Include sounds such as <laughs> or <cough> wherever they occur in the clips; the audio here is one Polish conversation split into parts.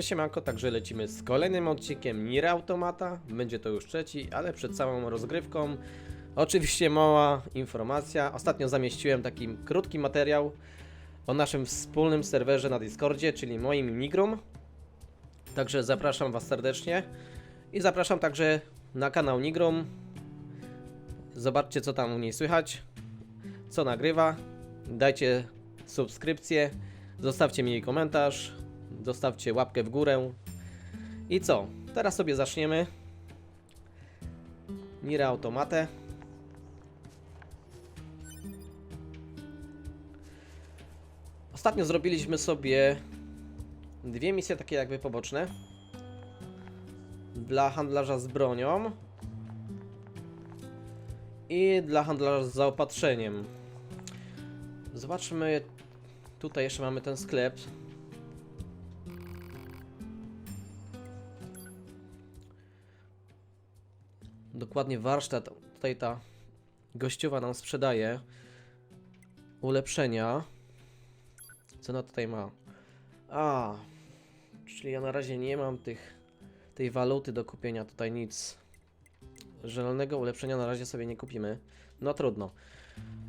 Cześć siemanko, także lecimy z kolejnym odcinkiem Nier Automata. Będzie to już trzeci, ale przed całą rozgrywką oczywiście mała informacja. Ostatnio zamieściłem taki krótki materiał o naszym wspólnym serwerze na Discordzie, czyli moim Nigrum. Także zapraszam Was serdecznie i zapraszam także na kanał Nigrum. Zobaczcie co tam u niej słychać, co nagrywa. Dajcie subskrypcję, zostawcie mi komentarz, zostawcie łapkę w górę. I co? Teraz sobie zaczniemy. Nira Automatę. Ostatnio zrobiliśmy sobie dwie misje takie jakby poboczne. Dla handlarza z bronią i dla handlarza z zaopatrzeniem. Zobaczmy. Tutaj jeszcze mamy ten sklep. Dokładnie warsztat. Tutaj ta gościowa nam sprzedaje ulepszenia. Co ona tutaj ma? A, czyli ja na razie nie mam tych tej waluty do kupienia. Tutaj nic. Zielonego ulepszenia na razie sobie nie kupimy. No trudno.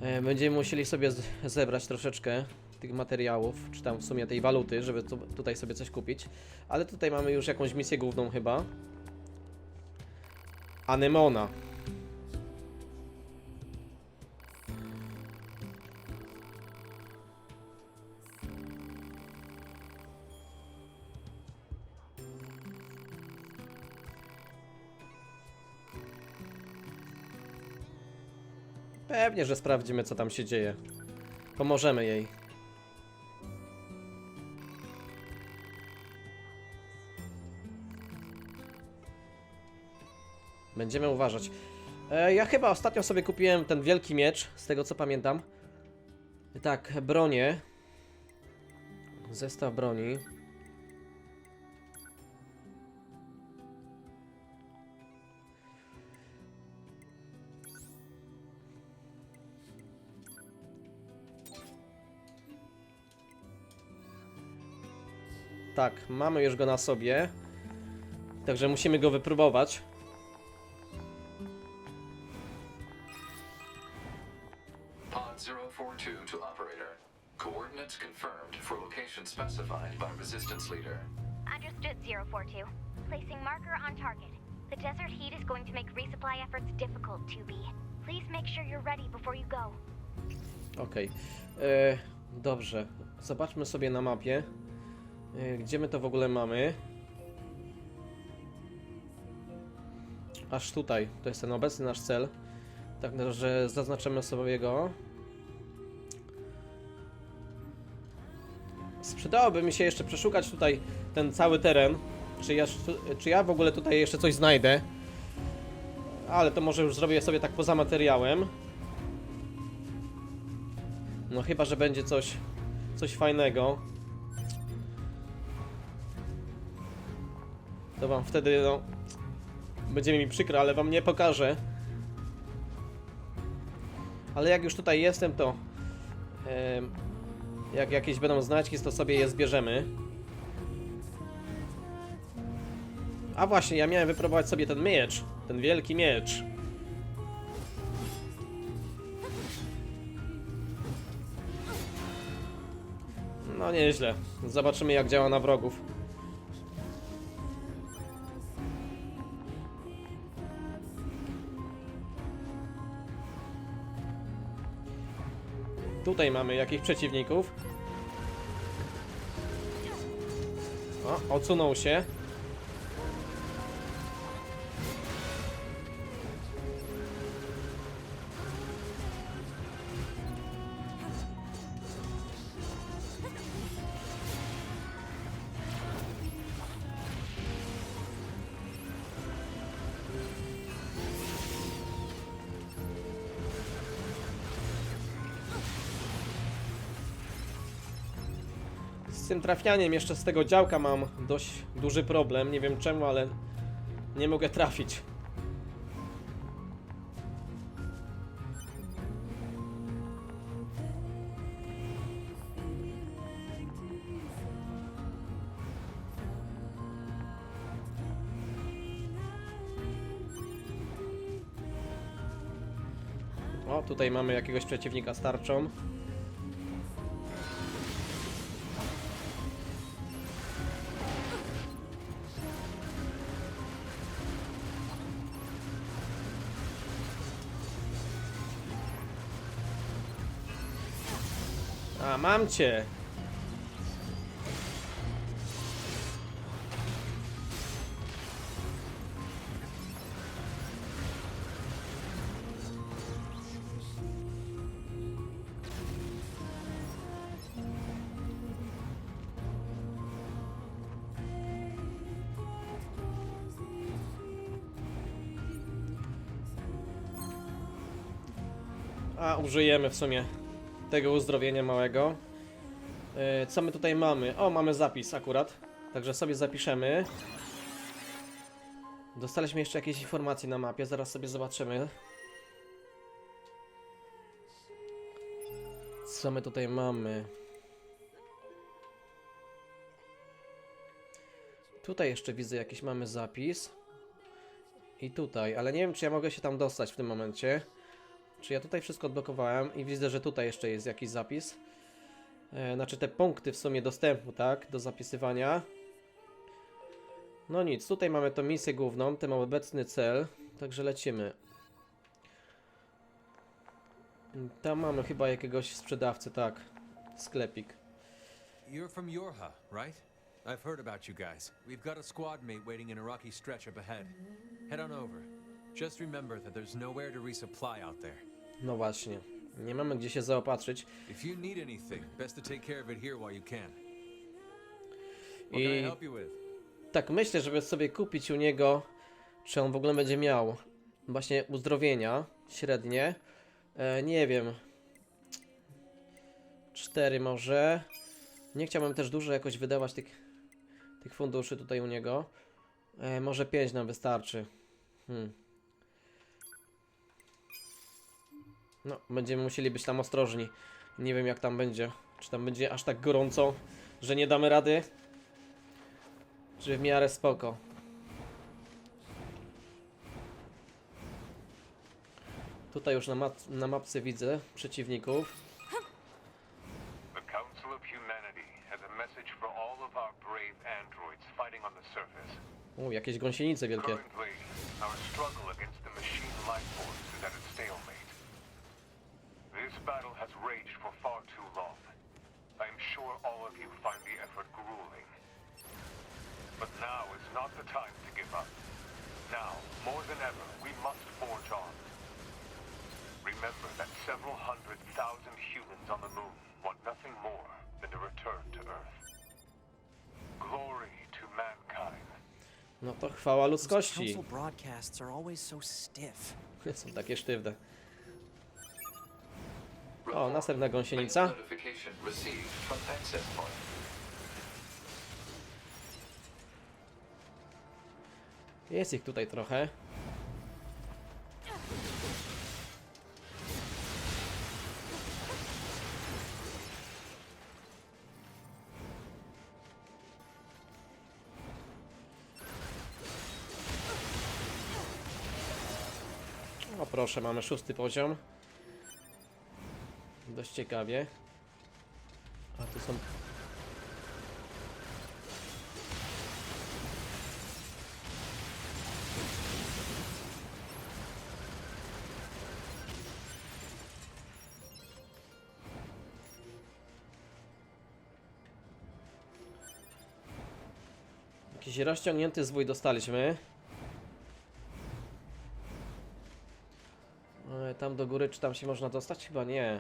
E, Będziemy musieli sobie zebrać troszeczkę tych materiałów, czy tam w sumie tej waluty, żeby tu, tutaj sobie coś kupić. Ale tutaj mamy już jakąś misję główną chyba. Anemona. Pewnie, że sprawdzimy co tam się dzieje. Pomożemy jej. Będziemy uważać. E, ja chyba ostatnio sobie kupiłem ten wielki miecz, z tego co pamiętam. Tak, bronię. Zestaw broni. Tak, mamy już go na sobie. Także musimy go wypróbować. Dobrze. Zobaczmy sobie na mapie. E, Gdzie my to w ogóle mamy? Aż tutaj. To jest ten obecny nasz cel. Także zaznaczymy sobie go. Przydałoby mi się jeszcze przeszukać tutaj ten cały teren. Czy ja, czy ja w ogóle tutaj jeszcze coś znajdę? Ale to może już zrobię sobie tak poza materiałem. No chyba, że będzie coś, coś fajnego. To wam wtedy, no, będzie mi przykro, ale wam nie pokażę. Ale jak już tutaj jestem, to jak jakieś będą znaczki, to sobie je zbierzemy. A właśnie, ja miałem wypróbować sobie ten miecz, ten wielki miecz. No nieźle. Zobaczymy jak działa na wrogów. Tutaj mamy jakichś przeciwników. O, odsunął się. trafianiem jeszcze z tego działka mam dość duży problem. Nie wiem czemu, ale nie mogę trafić. O, tutaj mamy jakiegoś przeciwnika starczą. Mam cię! A, użyjemy w sumie tego uzdrowienia małego. E, Co my tutaj mamy? O, mamy zapis akurat. Także sobie zapiszemy. Dostaliśmy jeszcze jakieś informacje na mapie, zaraz sobie zobaczymy. Co my tutaj mamy? Tutaj jeszcze widzę jakiś mamy zapis. I tutaj, ale nie wiem czy ja mogę się tam dostać w tym momencie. Czy ja tutaj wszystko odblokowałem i widzę, że tutaj jeszcze jest jakiś zapis. E, znaczy te punkty w sumie dostępu, tak? Do zapisywania. No nic, tutaj mamy tą misję główną, ten obecny cel. Także lecimy. Tam mamy chyba jakiegoś sprzedawcę, tak. Sklepik. You're from Yorha, right? I've heard about you guys. We've got a squad mate waiting in a rocky stretch up ahead. Head on over. Just remember that there's nowhere to resupply out there. No właśnie. Nie mamy gdzie się zaopatrzyć. If you need anything, best to take care of it here while you can. What can I I help you with? tak myślę, żeby sobie kupić u niego, czy on w ogóle będzie miał właśnie uzdrowienia średnie. E, nie wiem. Cztery może. Nie chciałbym też dużo jakoś wydawać tych, tych funduszy tutaj u niego. E, może pięć nam wystarczy. Hmm. No, będziemy musieli być tam ostrożni. Nie wiem jak tam będzie. Czy tam będzie aż tak gorąco, że nie damy rady? Czy w miarę spoko? Tutaj już na, map na mapce widzę przeciwników. Council of Humanity has we must forge on. Remember that several hundred thousand humans on the moon want nothing more than to return to Earth. Glory to mankind. No to chwała ludzkości. council broadcasts are always so stiff. <laughs> Są takie sztywne. O, następna gąsienica. notification received from access point. Jest ich tutaj trochę. Proszę, mamy szósty poziom. Dość ciekawie. A tu są Jakiś rozciągnięty zwój dostaliśmy. Tam do góry, czy tam się można dostać? Chyba nie.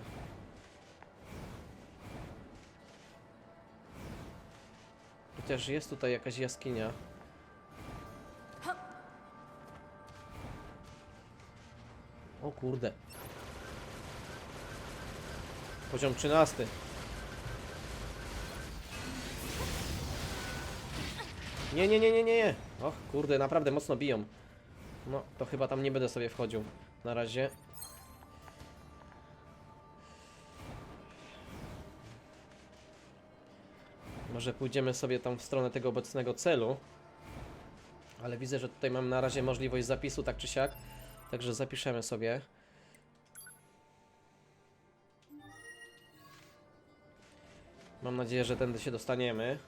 Chociaż jest tutaj jakaś jaskinia. O kurde. Poziom 13. Nie, nie, nie, nie, nie, nie. Och, kurde, naprawdę mocno biją. No, to chyba tam nie będę sobie wchodził. Na razie. Może pójdziemy sobie tam w stronę tego obecnego celu. Ale widzę, że tutaj mam na razie możliwość zapisu tak czy siak. Także zapiszemy sobie. Mam nadzieję, że tędy się dostaniemy.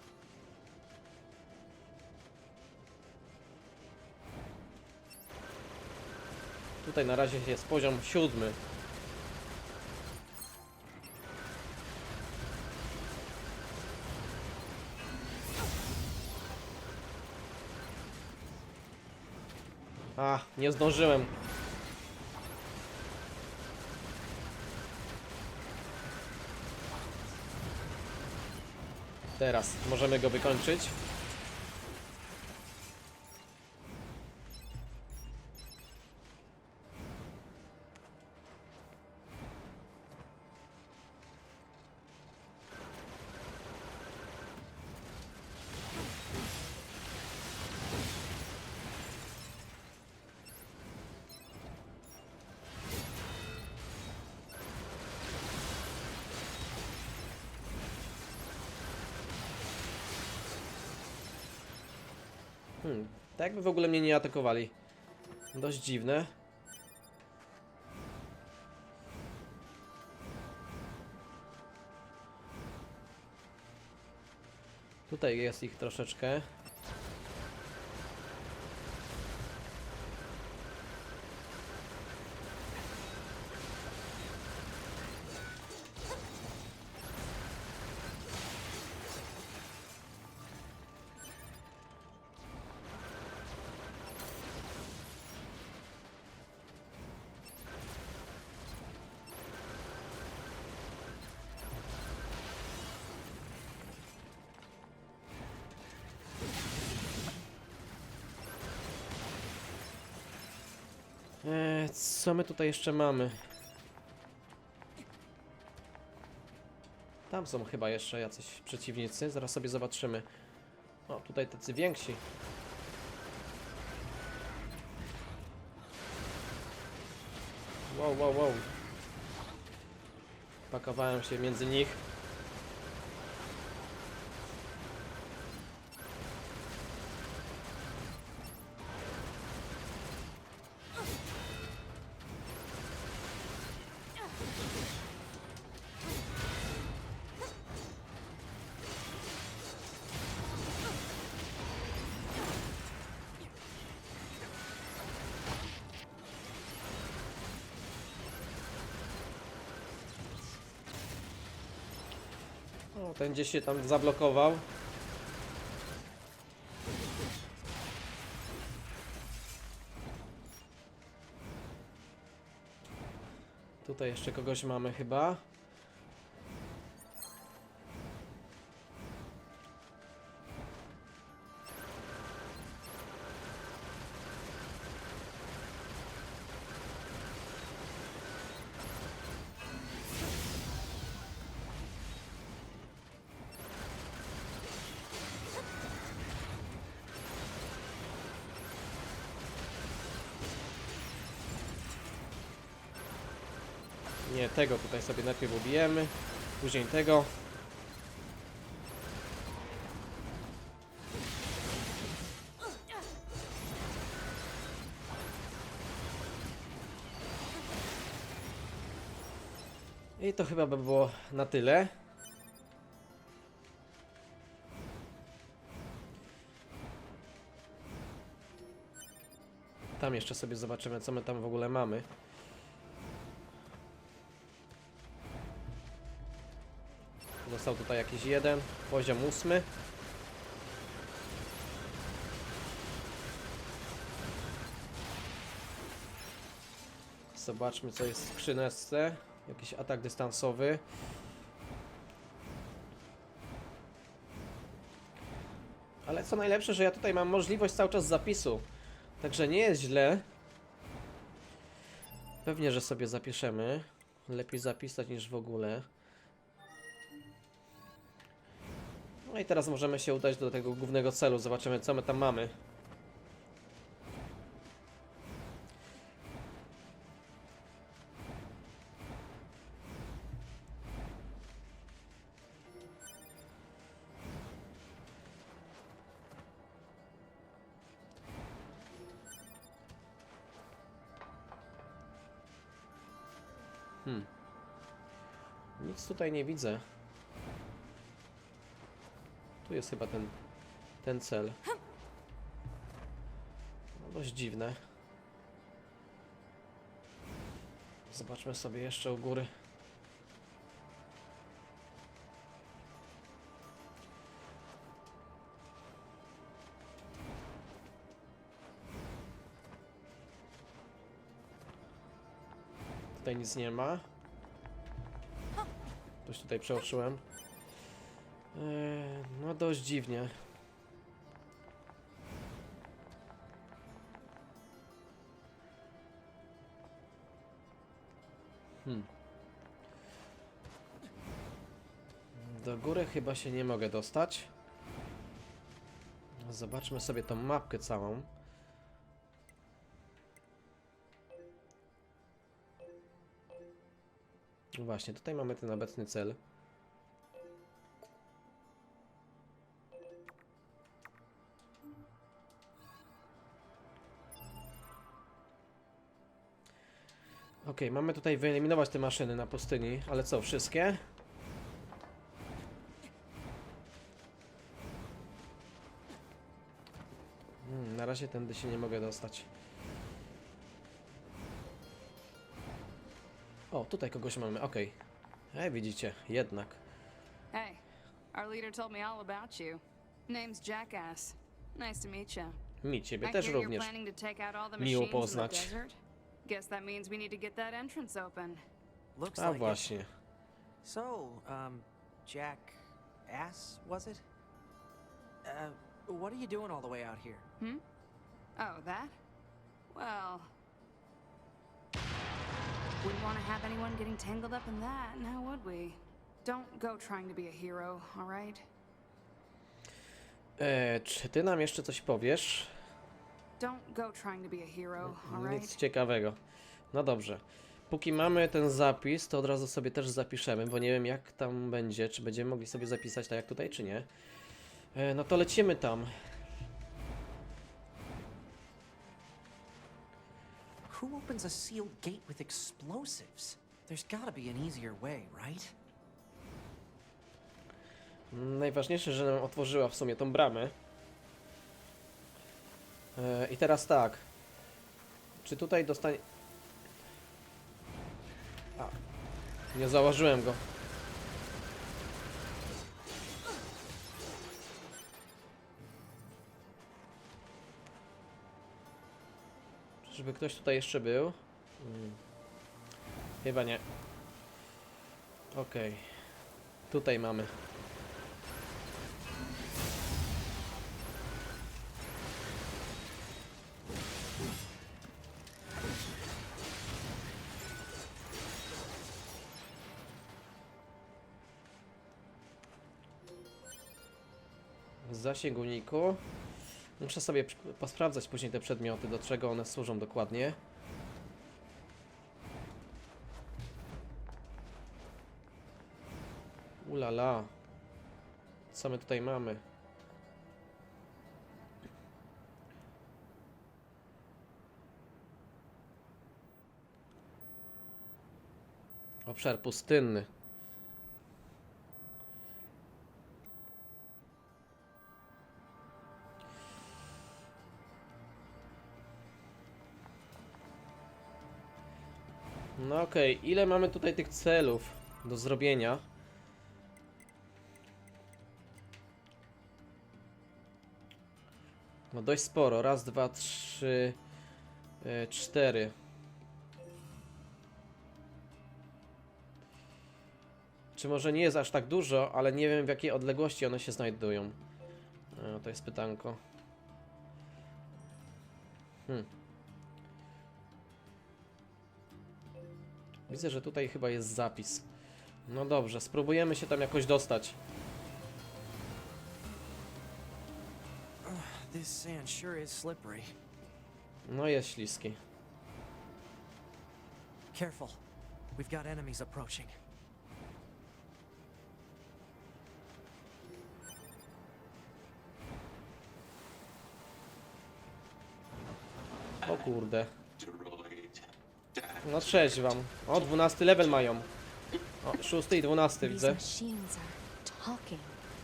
Tutaj na razie jest poziom siódmy. A, nie zdążyłem. Teraz możemy go wykończyć. Tak jakby w ogóle mnie nie atakowali. Dość dziwne. Tutaj jest ich troszeczkę. Co my tutaj jeszcze mamy? Tam są chyba jeszcze jacyś przeciwnicy, zaraz sobie zobaczymy. O, tutaj tacy więksi. Wow, wow, wow. Pakowałem się między nich. O, ten gdzieś się tam zablokował. Tutaj jeszcze kogoś mamy chyba. Tego tutaj sobie najpierw ubijemy. Później tego. I to chyba by było na tyle. Tam jeszcze sobie zobaczymy, co my tam w ogóle mamy. Został tutaj jakiś jeden, poziom ósmy. Zobaczmy co jest w skrzyneczce. Jakiś atak dystansowy. Ale co najlepsze, że ja tutaj mam możliwość cały czas zapisu. Także nie jest źle. Pewnie, że sobie zapiszemy. Lepiej zapisać niż w ogóle. No i teraz możemy się udać do tego głównego celu. Zobaczymy, co my tam mamy. Hmm. Nic tutaj nie widzę. Tu jest chyba ten, ten cel. No, dość dziwne. Zobaczmy sobie jeszcze u góry. Tutaj nic nie ma. Coś tutaj przeoczyłem. Eee, no dość dziwnie. Hmm. Do góry chyba się nie mogę dostać. Zobaczmy sobie tą mapkę całą. Właśnie, tutaj mamy ten obecny cel. Okej, mamy tutaj wyeliminować te maszyny na pustyni, ale co, wszystkie? Hmm, na razie tędy się nie mogę dostać. O, tutaj kogoś mamy, okej. E, widzicie, jednak. Hey, our leader told me all about you. Name's Jackass. Nice to meet you. Mi ciebie też również. Miło poznać. Desert. Guess that means we need to get that entrance open. Looks A like it. właśnie. So, um, Jack Ass, was it? Uh, what are you doing all the way out here? Hmm? Oh, that? Well, wouldn't want to have anyone getting tangled up in that, now would we? Don't go trying to be a hero, all right? E, czy ty nam jeszcze coś powiesz? Nic right? ciekawego. No dobrze. Póki mamy ten zapis, to od razu sobie też zapiszemy, bo nie wiem jak tam będzie, czy będziemy mogli sobie zapisać tak jak tutaj, czy nie. E, no to lecimy tam. Who opens a sealed gate with explosives? There's gotta be an easier way, right? Najważniejsze, że nam otworzyła w sumie tą bramę. E, I teraz tak. Czy tutaj dostanie... A. Nie założyłem go. Żeby ktoś tutaj jeszcze był? Hmm. Chyba nie. Okej. Tutaj mamy. Zasięg uniku. Muszę sobie posprawdzać później te przedmioty, do czego one służą dokładnie. Ulala. Co my tutaj mamy? Obszar pustynny. Okej, ile mamy tutaj tych celów do zrobienia? No dość sporo. Raz, dwa, trzy, e, cztery. Czy może nie jest aż tak dużo, ale nie wiem w jakiej odległości one się znajdują. E, to jest pytanko. Hmm. Widzę, że tutaj chyba jest zapis. No dobrze, spróbujemy się tam jakoś dostać. No jest śliski. Careful. We've got enemies approaching. O kurde. No trzeźwam. O, 12 level mają. O, 6 i 12 These widzę.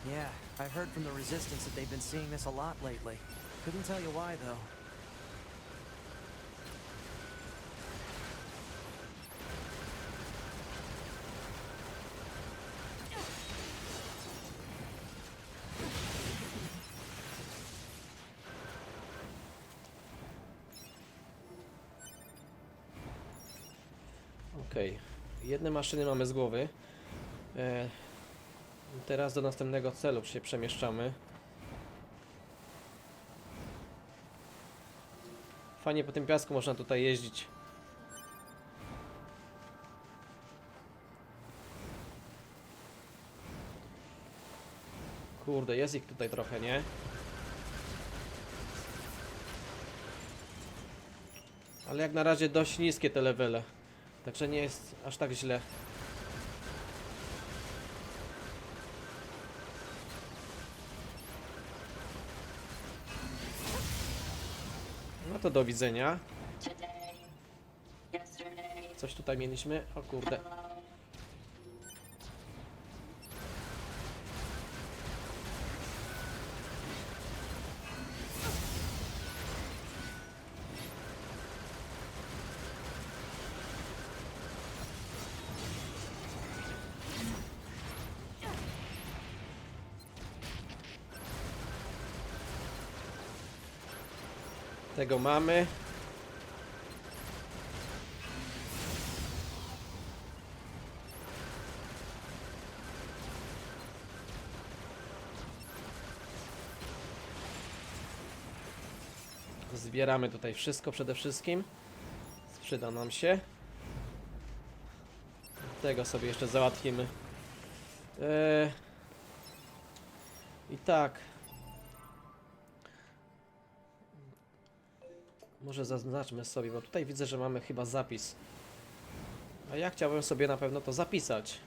Yeah, I heard from the Resistance that they've been seeing this a lot lately. Couldn't tell you why, though. Jedne maszyny mamy z głowy. E, teraz do następnego celu się przemieszczamy. Fajnie po tym piasku można tutaj jeździć. Kurde, jest ich tutaj trochę, nie? Ale jak na razie dość niskie te levele. Także nie jest aż tak źle. No to do widzenia. Coś tutaj mieliśmy. O kurde. Tego mamy. Zbieramy tutaj wszystko przede wszystkim. Sprzyda nam się. Tego sobie jeszcze załatwimy. Eee... I tak. Może zaznaczmy sobie, bo tutaj widzę, że mamy chyba zapis. A ja chciałbym sobie na pewno to zapisać.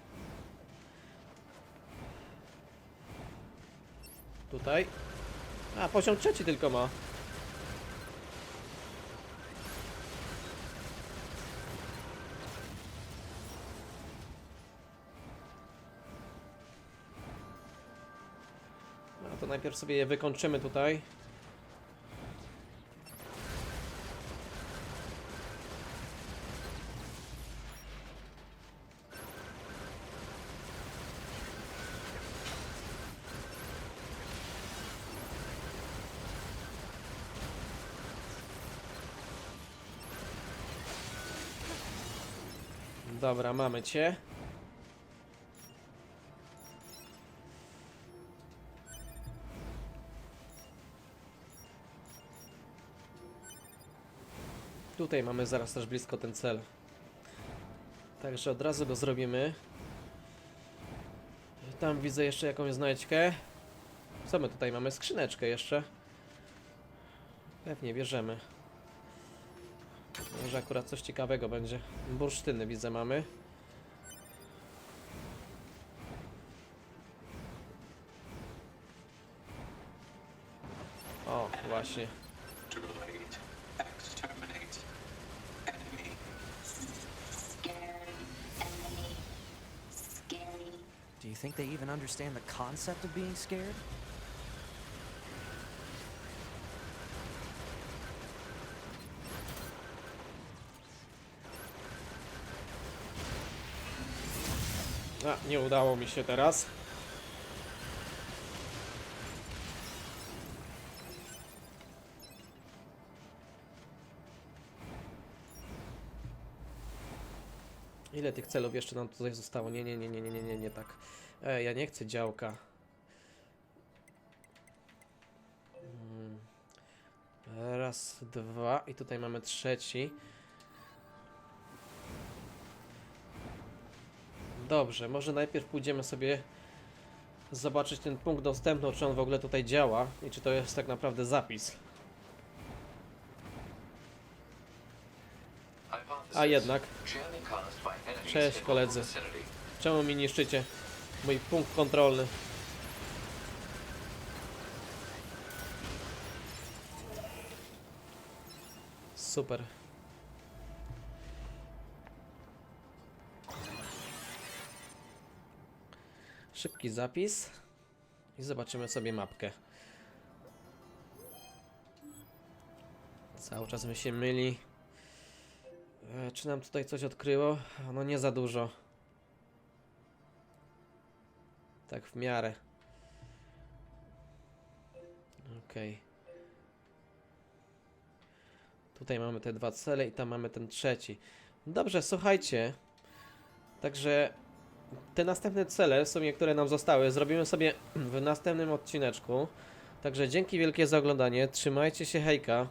Tutaj. A, poziom trzeci tylko ma. No to najpierw sobie je wykończymy tutaj. Mamy cię. Tutaj mamy zaraz też blisko ten cel. Także od razu go zrobimy. Tam widzę jeszcze jakąś znajdźkę. Co my tutaj mamy? Skrzyneczkę jeszcze. Pewnie bierzemy. Może akurat coś ciekawego będzie. Bursztyny widzę mamy. O, właśnie. To relate, exterminate, enemy. Do you think they even understand the concept of being scared? A, nie udało mi się teraz. Ile tych celów jeszcze nam tutaj zostało? Nie, nie, nie, nie, nie, nie, nie, nie tak. E, ja nie chcę działka. Mm. Raz, dwa i tutaj mamy trzeci. Dobrze, może najpierw pójdziemy sobie zobaczyć ten punkt dostępny, czy on w ogóle tutaj działa i czy to jest tak naprawdę zapis. A jednak, Cześć, koledzy. czemu mi niszczycie mój punkt kontrolny? Super. Szybki zapis. I zobaczymy sobie mapkę. Cały czas mi się myli. E, czy nam tutaj coś odkryło? No nie za dużo. Tak w miarę. Okej. Tutaj mamy te dwa cele i tam mamy ten trzeci. Dobrze, słuchajcie. Także te następne cele, w sumie, które nam zostały, zrobimy sobie w następnym odcineczku. Także dzięki wielkie za oglądanie. Trzymajcie się, hejka.